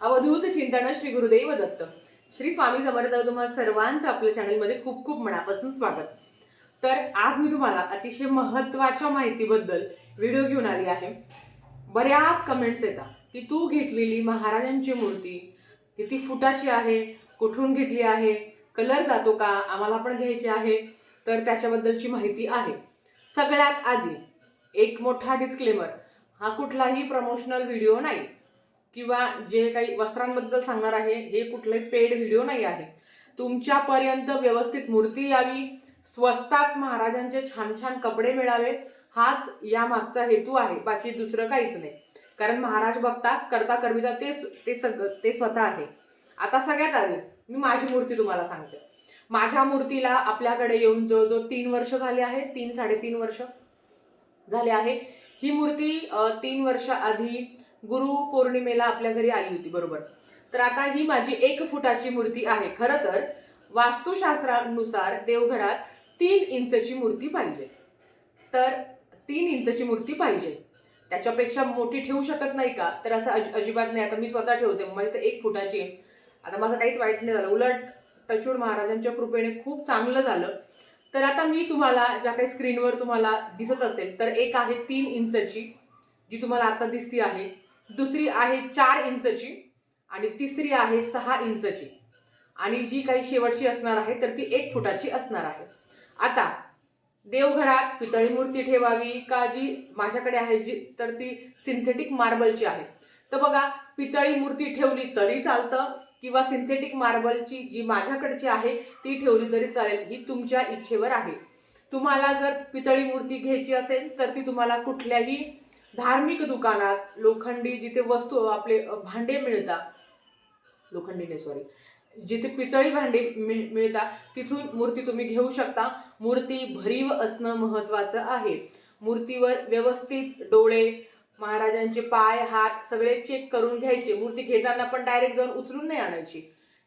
अवधूत चिंतन श्री गुरुदेव दत्त. श्री स्वामी समर्थ तुम्हाला सर्वांचं आपल्या चॅनलमध्ये खूप खूप मनापासून स्वागत. तर आज मी तुम्हाला अतिशय महत्त्वाच्या माहितीबद्दल व्हिडिओ घेऊन आली आहे. बऱ्याच कमेंट्स येतात की तू घेतलेली महाराजांची मूर्ती किती फुटाची आहे कुठून घेतली आहे कलर जातो का आम्हाला पण घ्यायची आहे तर त्याच्याबद्दलची माहिती आहे. सगळ्यात आधी एक मोठा डिस्क्लेमर हा कुठलाही प्रमोशनल व्हिडिओ नाही. किंवा जे काही वस्त्रांबद्दल सांगणार आहे हे कुठले पेड व्हिडिओ नाही आहे. तुमच्यापर्यंत व्यवस्थित मूर्ती यावी स्वस्तात महाराजांचे छान छान कपडे मिळावे हाच या मागचा हेतू आहे बाकी दुसरं काहीच नाही. कारण महाराज बघता करता करविता ते ते सग ते स्वतः आहे. आता सगळ्यात आधी मी माझी मूर्ती तुम्हाला सांगते. माझ्या मूर्तीला आपल्याकडे येऊन जवळजवळ तीन वर्ष झाले आहे तीन साडेतीन वर्ष झाले आहे. ही मूर्ती तीन वर्ष आधी गुरु पौर्णिमेला आपल्या घरी आली होती बरोबर. तर आता ही माझी एक फुटाची मूर्ती आहे. खरं तर वास्तुशास्त्रानुसार देवघरात तीन इंचची मूर्ती पाहिजे. तर तीन इंचची मूर्ती पाहिजे. त्याच्यापेक्षा मोठी ठेवू शकत नाही का? तर असं अज अजिबात नाही. आता मी स्वतः ठेवते. माझी तर एक फुटाची आहे. आता माझं काहीच वाईट नाही झालं. उलट टचूड महाराजांच्या कृपेने खूप चांगलं झालं. तर आता मी तुम्हाला ज्या काही स्क्रीनवर तुम्हाला दिसत असेल तर एक आहे तीन इंचची जी तुम्हाला आता दिसती आहे. दुसरी आहे चार इंचची आणि तिसरी आहे सहा इंचची. आणि जी काही शेवटची असणार आहे तर ती एक फुटाची असणार आहे. आता देवघरात पितळी मूर्ती ठेवावी का जी माझ्याकडे आहे जी तर ती सिंथेटिक मार्बलची आहे. तर बघा पितळी मूर्ती ठेवली तरी चालतं किंवा सिंथेटिक मार्बलची जी माझ्याकडची आहे ती ठेवली तरी चालेल ही तुमच्या इच्छेवर आहे. तुम्हाला जर पितळी मूर्ती घ्यायची असेल तर ती तुम्हाला कुठल्याही धार्मिक दुकानात लोखंडी जिथे वस्तू आपले भांडे मिळतात. लोखंडीने सॉरी जिथे पितळी भांडे मिळ मिळतात तिथून मूर्ती तुम्ही घेऊ शकता. मूर्ती भरीव असणं महत्त्वाचं आहे. मूर्तीवर व्यवस्थित डोळे महाराजांचे पाय हात सगळे चेक करून घ्यायचे. मूर्ती घेताना पण डायरेक्ट जाऊन उचलून नाही आणायची.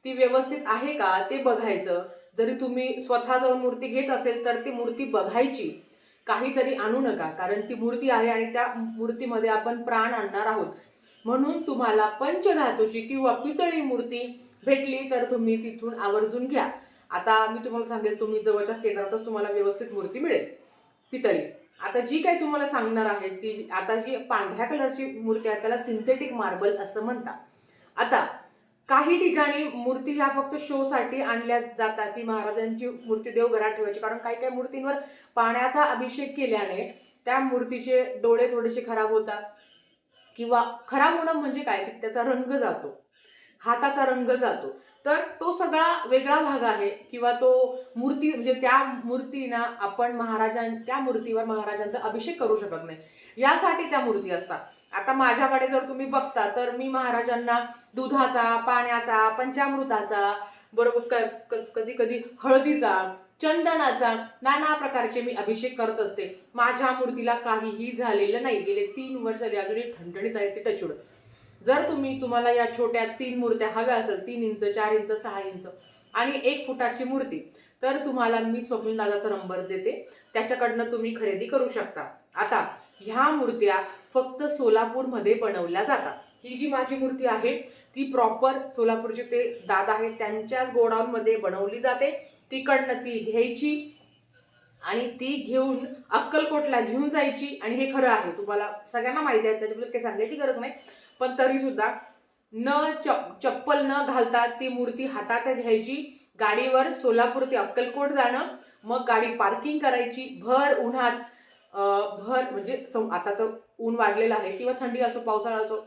ती व्यवस्थित आहे का ते बघायचं. जरी तुम्ही स्वतः जाऊन मूर्ती घेत असेल तर ती मूर्ती बघायची. काहीतरी आणू नका कारण ती मूर्ती आहे आणि त्या मूर्तीमध्ये आपण प्राण आणणार आहोत. म्हणून तुम्हाला पंचधातूची किंवा पितळी मूर्ती भेटली तर तुम्ही तिथून आवर्जून घ्या. आता मी तुम्हाला सांगेल तुम्ही जवळच्या केंद्रातच तुम्हाला व्यवस्थित मूर्ती मिळेल पितळी. आता जी काही तुम्हाला सांगणार आहे ती जी- आता जी पांढऱ्या कलरची मूर्ती आहे त्याला सिंथेटिक मार्बल असं म्हणतात. आता काही ठिकाणी मूर्ती ह्या फक्त शोसाठी आणल्या जातात की महाराजांची मूर्ती देवघरात ठेवायची. कारण काही काही मूर्तींवर पाण्याचा अभिषेक केल्याने त्या मूर्तीचे डोळे थोडेसे खराब होतात. किंवा खराब होणं म्हणजे काय? की त्याचा रंग जातो. हाताचा रंग जातो. तर तो सगळा वेगळा भाग आहे. किंवा तो मूर्ती म्हणजे त्या मूर्तीना आपण महाराजां त्या मूर्तीवर महाराजांचा अभिषेक करू शकत नाही. यासाठी त्या मूर्ती असतात. आता माझ्याकडे जर तुम्ही बघता तर मी महाराजांना दुधाचा पाण्याचा पंचामृताचा बरोबर कधी कधी हळदीचा चंदनाचा नाना प्रकारचे मी अभिषेक करत असते. माझ्या मूर्तीला काहीही झालेलं नाही. गेले तीन वर्ष झाले अजूनही ठणठणीत आहे ते टचूड. जर तुम्ही तुम्हाला या छोट्या तीन मूर्त्या हव्या असेल तीन इंच चार इंच सहा इंच आणि एक फुटाची मूर्ती तर तुम्हाला मी स्वप्नील दादाचा नंबर देते. त्याच्याकडनं तुम्ही खरेदी करू शकता. आता ह्या मूर्त्या फक्त सोलापूरमध्ये बनवल्या जातात. ही जी माझी मूर्ती आहे ती प्रॉपर सोलापूरचे ते दादा आहेत त्यांच्याच गोडाऊनमध्ये बनवली जाते. तिकडनं ती घ्यायची आणि ती घेऊन अक्कलकोटला घेऊन जायची. आणि हे खरं आहे तुम्हाला सगळ्यांना माहिती आहे त्याच्याबद्दल काही सांगायची गरज नाही. पण तरीसुद्धा न चप चप्पल न घालता ती मूर्ती हातात घ्यायची. गाडीवर सोलापूर ते अक्कलकोट जाणं मग गाडी पार्किंग करायची भर उन्हात भर म्हणजे सम- आता तर ऊन वाढलेलं आहे किंवा थंडी असो पावसाळा असो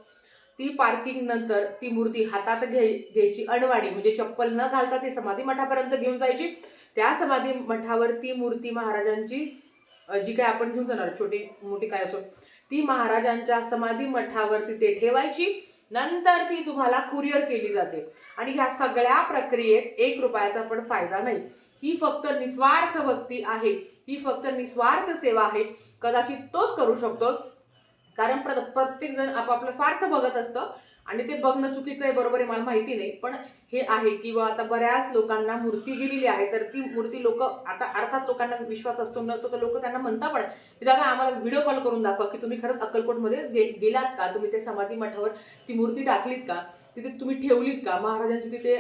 ती पार्किंग नंतर ती मूर्ती हातात घ्याय घ्यायची अडवाणी म्हणजे चप्पल न घालता ती समाधी मठापर्यंत घेऊन जायची. त्या समाधी मठावर ती मूर्ती महाराजांची जी काय आपण घेऊन जाणार छोटी मोठी काय असो ती महाराजांच्या समाधी मठावर तिथे ठेवायची. नंतर ती तुम्हाला कुरिअर केली जाते. आणि ह्या सगळ्या प्रक्रियेत एक रुपयाचा पण फायदा नाही. ही फक्त निस्वार्थ भक्ती आहे. ही फक्त निस्वार्थ सेवा आहे. कदाचित तोच करू शकतो. कारण प्र प्रत्येक जण आपापला स्वार्थ बघत असतं. आणि ते बघणं चुकीचं आहे बरोबर आहे मला माहिती नाही. पण हे आहे किंवा आता बऱ्याच लोकांना मूर्ती गेलेली आहे तर ती मूर्ती लोक आता अर्थात लोकांना विश्वास असतो नसतो तर लोक त्यांना म्हणता पण की दादा आम्हाला व्हिडिओ कॉल करून दाखवा की तुम्ही खरंच अक्कलकोटमध्ये गे गेलात का? तुम्ही ते समाधी मठावर ती मूर्ती टाकलीत का? तिथे तुम्ही ठेवलीत का? महाराजांची तिथे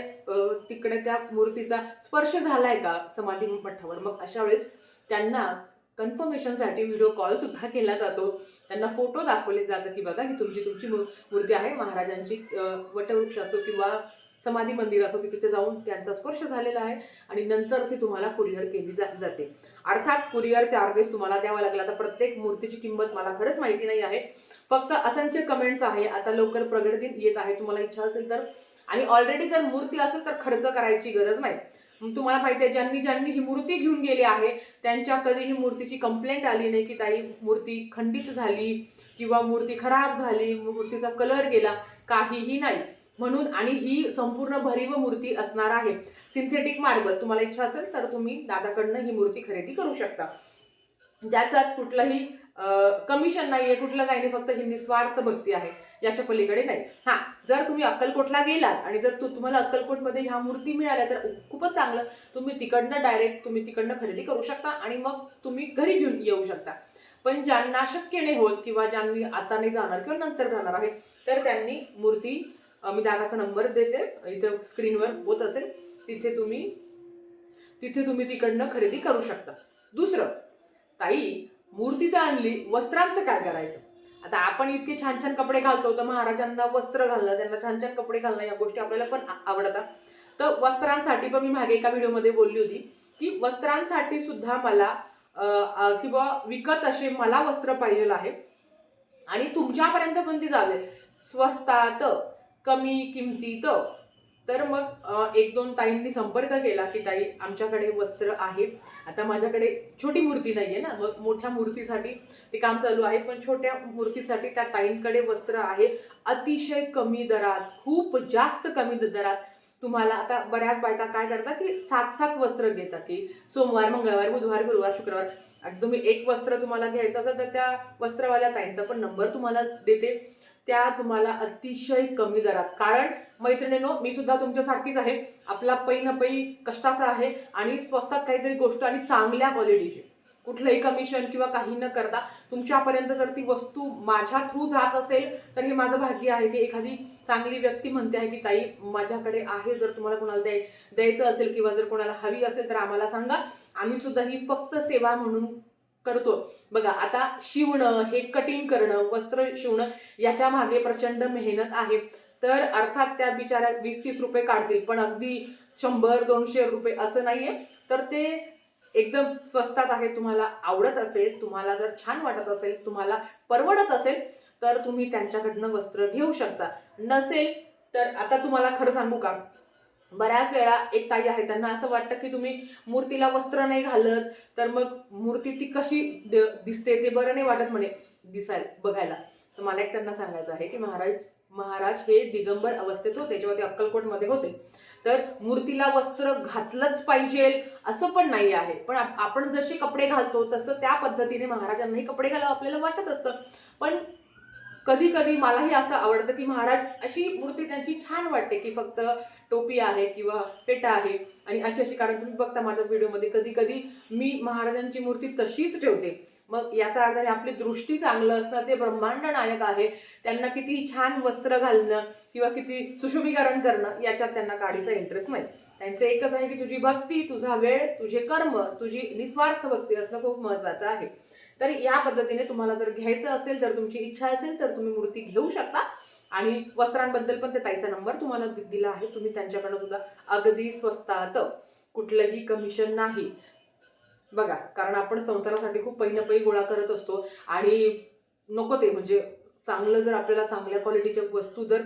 तिकडे त्या मूर्तीचा स्पर्श झालाय का समाधी मठावर? मग अशा वेळेस त्यांना कन्फर्मेशनसाठी व्हिडिओ कॉलसुद्धा केला जातो. त्यांना फोटो दाखवले जातं की बघा ही तुमची तुमची मू- मूर्ती आहे महाराजांची वटवृक्ष असो किंवा समाधी मंदिर असो तिथे जाऊन त्यांचा स्पर्श झालेला आहे आणि नंतर ती तुम्हाला कुरिअर केली जा जाते. अर्थात कुरिअर चार्जेस तुम्हाला द्यावा लागला. तर प्रत्येक मूर्तीची किंमत मला खरंच माहिती नाही आहे. फक्त असंख्य कमेंट्स आहे. आता लवकर प्रगट दिन येत आहे तुम्हाला इच्छा असेल तर. आणि ऑलरेडी जर मूर्ती असेल तर खर्च करायची गरज नाही. तुम्हाला माहिती आहे ज्यांनी ज्यांनी ही मूर्ती घेऊन गेली आहे त्यांच्या कधीही मूर्तीची कंप्लेंट आली नाही की ताई मूर्ती खंडित झाली किंवा मूर्ती खराब झाली मूर्तीचा कलर गेला काहीही नाही. म्हणून आणि ही संपूर्ण भरीव मूर्ती असणार आहे. सिंथेटिक मार्बल तुम्हाला इच्छा असेल तर तुम्ही दादाकडनं ही मूर्ती खरेदी करू शकता. ज्याच्यात कुठलंही कमिशन नाही आहे कुठलं काही नाही फक्त ही निस्वार्थ भक्ती आहे. याच्या पलीकडे नाही. हा जर तुम्ही अक्कलकोटला गेलात आणि जर तु तुम्हाला अक्कलकोटमध्ये ह्या मूर्ती मिळाल्या तर खूपच चांगलं. तुम्ही तिकडनं डायरेक्ट तुम्ही तिकडनं खरेदी करू शकता आणि मग तुम्ही घरी घेऊन येऊ शकता. पण ज्यांना शक्य नाही होत किंवा ज्यांनी आता नाही जाणार किंवा नंतर जाणार आहे तर त्यांनी मूर्ती मी दादाचा नंबर देते. इथं स्क्रीनवर होत असेल. तिथे तुम्ही तिथे तुम्ही तिकडनं खरेदी करू शकता. दुसरं ताई मूर्ती तर आणली वस्त्रांचं काय करायचं? आता आपण इतके छान छान कपडे घालतो तर महाराजांना वस्त्र घालणं त्यांना छान छान कपडे घालणं या गोष्टी आपल्याला पण आवडतात. तर वस्त्रांसाठी पण मी मागे एका व्हिडिओमध्ये बोलली होती की वस्त्रांसाठी सुद्धा मला किंवा विकत असे मला वस्त्र पाहिजे आहे. आणि तुमच्यापर्यंत पण ती जावे स्वस्तात कमी किमतीत तर मग एक दोन ताईंनी संपर्क केला की ताई आमच्याकडे वस्त्र आहे. आता माझ्याकडे छोटी मूर्ती नाही आहे ना. मग मोठ्या मूर्तीसाठी ते काम चालू आहे पण छोट्या मूर्तीसाठी त्या ताईंकडे वस्त्र आहे. अतिशय कमी दरात खूप जास्त कमी दरात तुम्हाला आता बऱ्याच बायका काय करतात की सात सात वस्त्र घेतात की सोमवार मंगळवार बुधवार गुरुवार शुक्रवार. तुम्ही एक वस्त्र तुम्हाला घ्यायचं असेल तर त्या वस्त्रवाल्या ताईंचा पण नंबर तुम्हाला देते. त्या तुम्हाला अतिशय कमी दरात. कारण मैत्रिणीनो मी सुद्धा तुमच्यासारखीच आहे. आपला पै न पै कष्टाचा आहे आणि स्वस्तात काहीतरी गोष्ट आणि चांगल्या क्वालिटीची कुठलंही कमिशन किंवा काही न करता तुमच्यापर्यंत जर ती वस्तू माझ्या थ्रू जात असेल तर हे माझं भाग्य आहे की एखादी चांगली व्यक्ती म्हणते आहे की ताई माझ्याकडे आहे जर तुम्हाला कोणाला द्याय द्यायचं असेल किंवा जर कोणाला हवी असेल तर आम्हाला सांगा. आम्ही सुद्धा ही फक्त सेवा म्हणून करतो. बघा आता शिवणं हे कटिंग करणं वस्त्र शिवणं याच्या मागे प्रचंड मेहनत आहे. तर अर्थात त्या बिचाऱ्या वीस तीस रुपये काढतील पण अगदी शंभर दोनशे रुपये असं नाहीये. तर ते एकदम स्वस्तात आहे तुम्हाला आवडत असेल तुम्हाला जर छान वाटत असेल तुम्हाला परवडत असेल तर तुम्ही त्यांच्याकडनं वस्त्र घेऊ शकता. नसेल तर आता तुम्हाला खरं सांगू का? बऱ्याच वेळा एक ताई आहे त्यांना असं वाटतं की तुम्ही मूर्तीला वस्त्र नाही घालत तर मग मूर्ती ती कशी दिसते ते बरं नाही वाटत म्हणे दिसायला बघायला. तर मला एक त्यांना सांगायचं आहे की महाराज महाराज हे दिगंबर अवस्थेत होते जेव्हा ते अक्कलकोटमध्ये होते. तर मूर्तीला वस्त्र घातलंच पाहिजे असं पण नाही आहे. पण आपण जसे कपडे घालतो तसं त्या पद्धतीने महाराजांनाही कपडे घालावं आपल्याला वाटत असतं. पण कधी कधी मलाही असं आवडतं की महाराज अशी मूर्ती त्यांची छान वाटते की फक्त टोपी आहे किंवा पेटा आहे आणि अशी अशी कारण तुम्ही बघता माझ्या व्हिडिओमध्ये कधी कधी मी महाराजांची मूर्ती तशीच ठेवते. मग याचा अर्थ आहे आपली दृष्टी चांगलं असणं ते ब्रह्मांड नायक आहे. त्यांना किती छान वस्त्र घालणं किंवा किती सुशोभीकरण करणं याच्यात त्यांना काढीचा इंटरेस्ट नाही. त्यांचं एकच आहे की तुझी भक्ती तुझा वेळ तुझे कर्म तुझी निस्वार्थ भक्ती असणं खूप महत्वाचं आहे. तर या पद्धतीने तुम्हाला जर घ्यायचं असेल तर तुमची इच्छा असेल तर तुम्ही मूर्ती घेऊ शकता. आणि वस्त्रांबद्दल पण ते ताईचा नंबर तुम्हाला दि- दिला आहे. तुम्ही त्यांच्याकडनं सुद्धा अगदी स्वस्तात कुठलंही कमिशन नाही. बघा कारण आपण संसारासाठी खूप पैनपै गोळा करत असतो आणि नको ते म्हणजे चांगलं जर आपल्याला चांगल्या क्वालिटीच्या वस्तू जर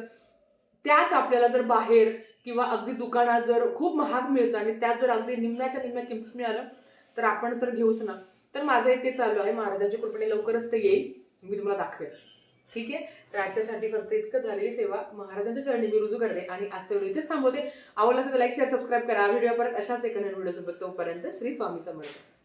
त्याच आपल्याला जर बाहेर किंवा अगदी दुकानात जर खूप महाग मिळतं आणि त्यात जर अगदी निम्म्याच्या निम्म्या किमतीत मिळालं तर आपण तर घेऊच ना. तर माझं ते चालू आहे. महाराजांच्या कृपेने लवकरच ते येईल. मी तुम्हाला दाखवेल. ठीक आहे? तर आजच्यासाठी फक्त इतकं झालेली सेवा. महाराजांच्या चरणी मी रुजू करते आणि आजचा व्हिडिओ इथेच थांबवते. आवडला असेल लाईक शेअर सबस्क्राईब करा. व्हिडिओ परत अशाच एका नवीन व्हिडिओ सोबत तोपर्यंत श्री स्वामी समर्थ.